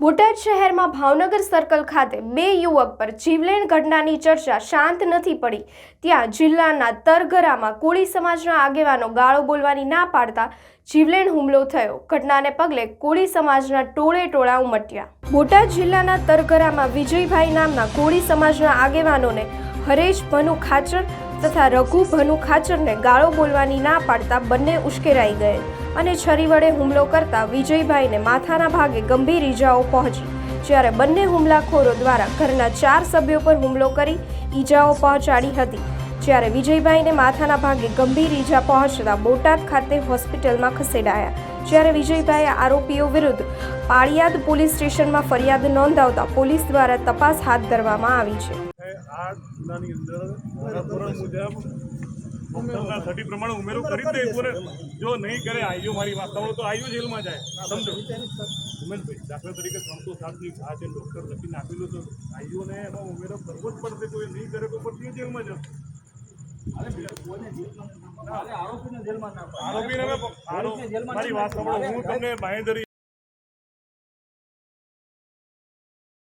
બોટાદ શહેરમાં ભાવનગર સર્કલ ખાતે બે યુવક પર જીવલેણ ઘટનાની ચર્ચા શાંત નથી પડી. ત્યાં જિલ્લાના તરગરામાં કોળી સમાજના આગેવાનો ગાળો બોલવાની ના પાડતા જીવલેણ હુમલો થયો. ઘટનાને પગલે કોળી સમાજના ટોળે ટોળા ઉમટ્યા. બોટાદ જિલ્લાના તરગરામાં વિજયભાઈ નામના કોળી સમાજના આગેવાનોને હરેશ ભનુ ખાચર તથા રઘુ ભનુ ખાચરને ગાળો બોલવાની ના પાડતા બંને ઉશ્કેરાઈ ગયેલ અને છરી વડે હુમલો કરતા વિજયભાઈને માથાના ભાગે ગંભીર ઈજાઓ પહોંચી, જ્યારે બંને હુમલાખોરો દ્વારા ઘરના ચાર સભ્યો પર હુમલો કરી ઈજાઓ પહોંચાડી હતી, જ્યારે વિજયભાઈને માથાના ભાગે ગંભીર ઈજા પહોંચતા બોટાદ ખાતે હોસ્પિટલમાં ખસેડાયા, જ્યારે વિજયભાઈએ આરોપીઓ વિરુદ્ધ પાળિયાદ પોલીસ સ્ટેશનમાં ફરિયાદ નોંધાવતા પોલીસ દ્વારા તપાસ હાથ ધરવામાં આવી છે. આ ગુનાની અંદર ધારાધોરણ મુજબ મોકલના થર્ટી પ્રમાણે ઉમેરો કરી દે પૂરે. જો નહીં કરે આઈઓ મારી વાત સાંભળો તો આઈઓ જેલમાં જાય. સમજો. ઉમેશભાઈ દાખલા તરીકે ત્રણસો સાતની આ છે ડૉક્ટર લખીને આપેલું તો આઈઓને એમાં ઉમેરો કરવો જ પડશે. કોઈ નહીં કરે તો પછી જેલમાં જશે. આરોપીને મેં- આરો- મારી વાત સાંભળો. હું તમને બાંહેધરી